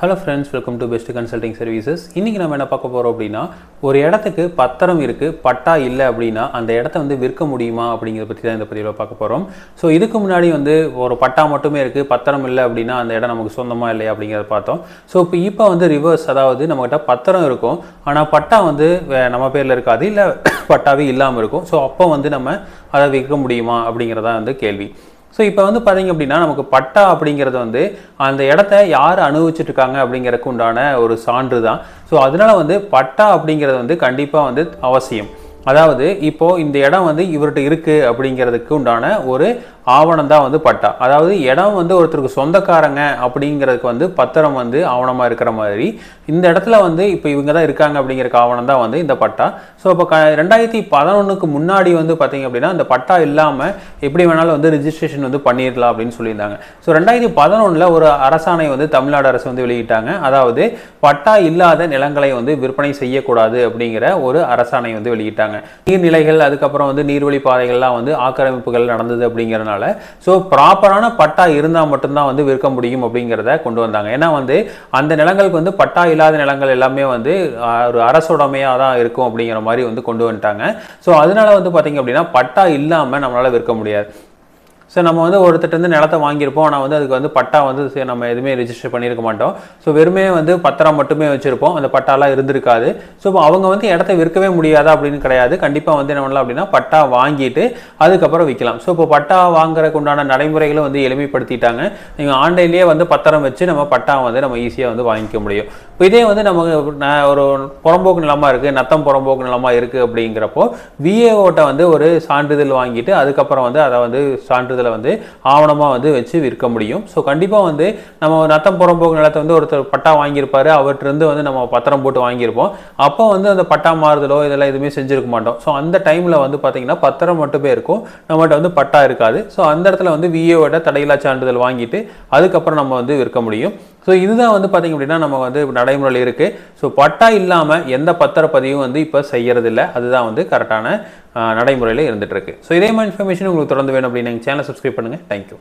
Hello friends welcome to best consulting services இன்றைக்கி நம்ம என்ன பார்க்க போகிறோம் அப்படின்னா ஒரு இடத்துக்கு பத்திரம் இருக்குது பட்டா இல்லை அப்படின்னா அந்த இடத்த வந்து விற்க முடியுமா அப்படிங்கிறத பற்றி தான் இந்த பதிவில் பார்க்க போகிறோம் ஸோ இதுக்கு முன்னாடி வந்து ஒரு பட்டா மட்டுமே இருக்குது பத்திரம் இல்லை அப்படின்னா அந்த இடம் நமக்கு சொந்தமாக இல்லையா அப்படிங்கிறத பார்த்தோம். ஸோ இப்போ இப்போ வந்து ரிவர்ஸ் அதாவது நம்மகிட்ட பத்திரம் இருக்கும் ஆனால் பட்டா வந்து நம்ம பேரில் இருக்காது இல்லை பட்டாவே இல்லாமல் இருக்கும். ஸோ அப்போ வந்து நம்ம அதை விற்க முடியுமா அப்படிங்கிறதா வந்து கேள்வி. ஸோ இப்போ வந்து பார்த்தீங்க அப்படின்னா நமக்கு பட்டா அப்படிங்கிறது வந்து அந்த இடத்த யார் அனுபவிச்சுட்டு இருக்காங்க அப்படிங்கிறதுக்கு உண்டான ஒரு சான்று தான். ஸோ அதனால வந்து பட்டா அப்படிங்கிறது வந்து கண்டிப்பாக வந்து அவசியம். அதாவது இப்போ இந்த இடம் வந்து இவர்கிட்ட இருக்குது அப்படிங்கிறதுக்கு உண்டான ஒரு ஆவணம் தான் வந்து பட்டா. அதாவது இடம் வந்து ஒருத்தருக்கு சொந்தக்காரங்க அப்படிங்கிறதுக்கு வந்து பத்திரம் வந்து ஆவணமாக இருக்கிற மாதிரி. இந்த இடத்துல வந்து இப்போ இவங்க தான் இருக்காங்க அப்படிங்கிற ஆவணம் தான் வந்து இந்த பட்டா. ஸோ இப்போ க ரெண்டாயிரத்தி பதினொன்றுக்கு முன்னாடி வந்து பார்த்தீங்க அப்படின்னா இந்த பட்டா இல்லாமல் எப்படி வேணாலும் வந்து ரிஜிஸ்ட்ரேஷன் வந்து பண்ணிடலாம் அப்படின்னு சொல்லியிருந்தாங்க. ஸோ ரெண்டாயிரத்தி பதினொன்றில் ஒரு அரசாணை வந்து தமிழ்நாடு அரசு வந்து வெளியிட்டாங்க. அதாவது பட்டா இல்லாத நிலங்களை வந்து விற்பனை செய்யக்கூடாது அப்படிங்கிற ஒரு அரசாணை வந்து வெளியிட்டாங்க. நீர்நிலைகள் அதுக்கப்புறம் வந்து நீர்வழி பாதைகள்லாம் வந்து ஆக்கிரமிப்புகள் நடந்தது அப்படிங்கிறனால ஸோ ப்ராப்பரான பட்டா இருந்தால் மட்டும்தான் வந்து விற்க முடியும் அப்படிங்கிறத கொண்டு வந்தாங்க. ஏன்னா வந்து அந்த நிலங்களுக்கு வந்து பட்டா இல்லாத நிலங்கள் எல்லாமே வந்து ஒரு அரசுடைமையாக தான் இருக்கும் அப்படிங்கிற மாதிரி வந்து கொண்டு வந்துட்டாங்க. ஸோ அதனால வந்து பார்த்தீங்க அப்படின்னா பட்டா இல்லாமல் நம்மளால விற்க முடியாது. ஸோ நம்ம வந்து ஒருத்தட்ட வந்து நிலத்தை வாங்கியிருப்போம். ஆனால் வந்து அதுக்கு வந்து பட்டா வந்து நம்ம எதுவுமே ரிஜிஸ்டர் பண்ணியிருக்க மாட்டோம். ஸோ வெறுமே வந்து பத்திரம் மட்டுமே வச்சுருப்போம். அந்த பட்டாலாம் இருந்திருக்காது. ஸோ அவங்க வந்து இடத்த விற்கவே முடியாதா அப்படின்னு கிடையாது. கண்டிப்பாக வந்து என்ன பண்ணலாம் அப்படின்னா பட்டா வாங்கிட்டு அதுக்கப்புறம் விற்கலாம். ஸோ இப்போ பட்டா வாங்குறதுக்கு உண்டான நடைமுறைகளை வந்து எளிமைப்படுத்திட்டாங்க. நீங்கள் ஆன்லைன்லேயே வந்து பத்திரம் வச்சு நம்ம பட்டா வந்து நம்ம ஈஸியாக வந்து வாங்கிக்க முடியும். இப்போ இதே வந்து நமக்கு ஒரு புறம்போக்கு நிலமாக இருக்குது நத்தம் புறம்போக்கு நிலமாக இருக்குது அப்படிங்கிறப்போ விஏஓட்ட வந்து ஒரு சான்றிதழ் வாங்கிட்டு அதுக்கப்புறம் வந்து அதை வந்து சான்றிதழ் வந்து ஆவணமாக வந்து வச்சு விற்க முடியும். ஸோ கண்டிப்பாக வந்து நம்ம நத்தம் புறம்போக்கு நிலத்தை வந்து ஒருத்தர் பட்டா வாங்கியிருப்பாரு. அவர்கிட்ட வந்து நம்ம பத்திரம் போட்டு வாங்கியிருப்போம். அப்போ வந்து அந்த பட்டா மாறுதலோ இதெல்லாம் எதுவுமே செஞ்சுருக்க மாட்டோம். ஸோ அந்த டைமில் வந்து பார்த்தீங்கன்னா பத்திரம் மட்டுமே இருக்கும். நம்மகிட்ட வந்து பட்டா இருக்காது. ஸோ அந்த இடத்துல வந்து விஏவோட தடையில்லா சான்றிதழ் வாங்கிட்டு அதுக்கப்புறம் நம்ம வந்து விற்க முடியும். ஸோ இதுதான் வந்து பார்த்தீங்க அப்படின்னா நம்ம வந்து நடைமுறையில் இருக்குது ஸோ பட்டா இல்லாமல் எந்த பத்திரப்பதிவும் வந்து இப்போ செய்யறதில்ல. அதுதான் வந்து கரெக்டான நடைமுறையில் இருந்துகிட்ருக்கு ஸோ இதே மாதிரி இன்ஃபர்மேஷன் உங்களுக்கு தொடர்ந்து வேணும் அப்படின்னு எங்கள் சேனல் சப்ஸ்கிரைப் பண்ணுங்கள் தேங்க்யூ